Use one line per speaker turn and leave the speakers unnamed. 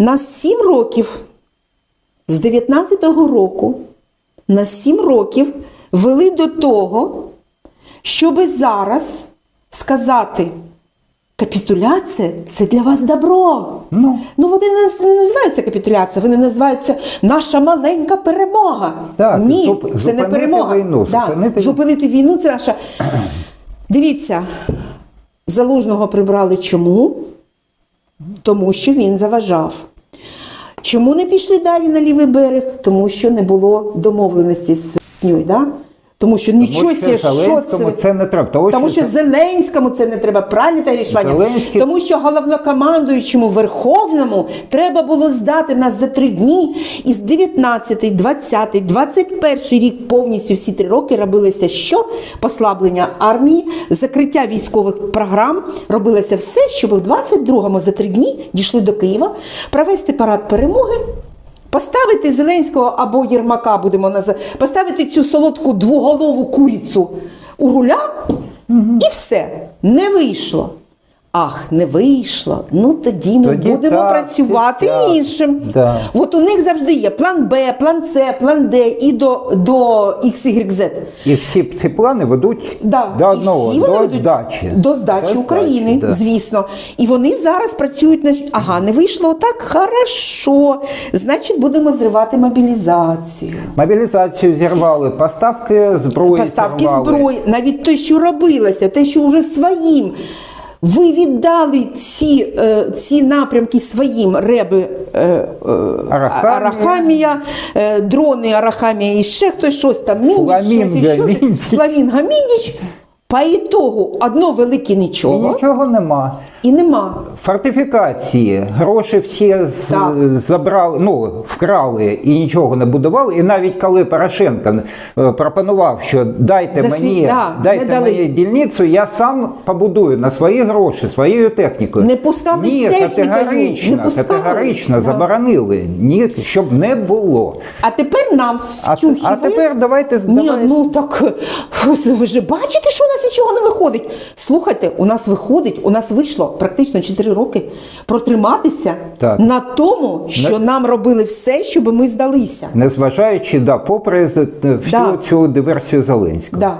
Нас 7 років з 19-го року на 7 років вели до того, щоби зараз сказати, капітуляція це для вас добро.
Ну.
Ну вони не, не називаються капітуляція, вони називаються наша маленька перемога.
Так,
Ні,
зуп-
це не перемога.
війну,
Да,
зупинити-
зупинити війну це наша. Дивіться, залужного прибрали чому? Тому що він заважав. Чому не пішли далі на лівий берег? Тому що не було домовленості з да? Тому що нічого
Тому
себе,
що
це.
це не треба.
Тому
що
що
це-
Зеленському це не треба правильне та рішення.
Зеленський-
Тому що головнокомандуючому Верховному треба було здати нас за три дні. І з 19, 20, 21 рік повністю всі три роки робилося що? Послаблення армії, закриття військових програм. Робилося все, щоб в 22-му за три дні дійшли до Києва, провести парад перемоги. Поставити Зеленського або Єрмака, будемо називати, поставити цю солодку двоголову курицю у руля, і все. Не вийшло. Ах, не вийшло. Ну тоді ми
Тоді
будемо
так,
працювати
так.
іншим.
Да.
От у них завжди є план Б, план С, план Д і до, до XYZ.
І всі ці плани ведуть
Да.
до
і всі
до
ведуть
здачі.
До здачі України,
да.
звісно. І вони зараз працюють на ага, не вийшло так, хорошо. Значить, будемо зривати мобілізацію.
Мобілізацію зірвали, поставки зброї
Поставки
зірвали.
зброї, навіть те, що робилося, те, що вже своїм. Ви віддали ці, е, ці напрямки своїм реби е, е,
Арахамія.
Арахамія, дрони Арахамія і ще хтось щось там. Мініч,
Фламінго,
щось іще.
Міндіч.
Фламінго, Міндіч. По ітогу одно велике
І
нічого
нічого нема.
і нема.
Фортифікації, гроші всі з-
Так.
забрали, ну, вкрали і нічого не будували. І навіть коли Порошенко е, пропонував, що дайте
За свій-
мені,
да, не
дайте
дали.
мені дільницю, я сам побудую на свої гроші, своєю технікою.
Не пускали
Ні,
з технікою,
категорично,
не пускали.
категорично
Да.
заборонили, ні, щоб не було.
А тепер нам
А, а тепер давайте
Ні,
давайте-
ну так ви ж бачите, що нічого не виходить. Слухайте, у нас виходить, у нас вийшло практично 4 роки протриматися
Так.
на тому, що нам робили все, щоб ми здалися.
Незважаючи, да, попри всю
Да.
цю диверсію Зеленського.
Да.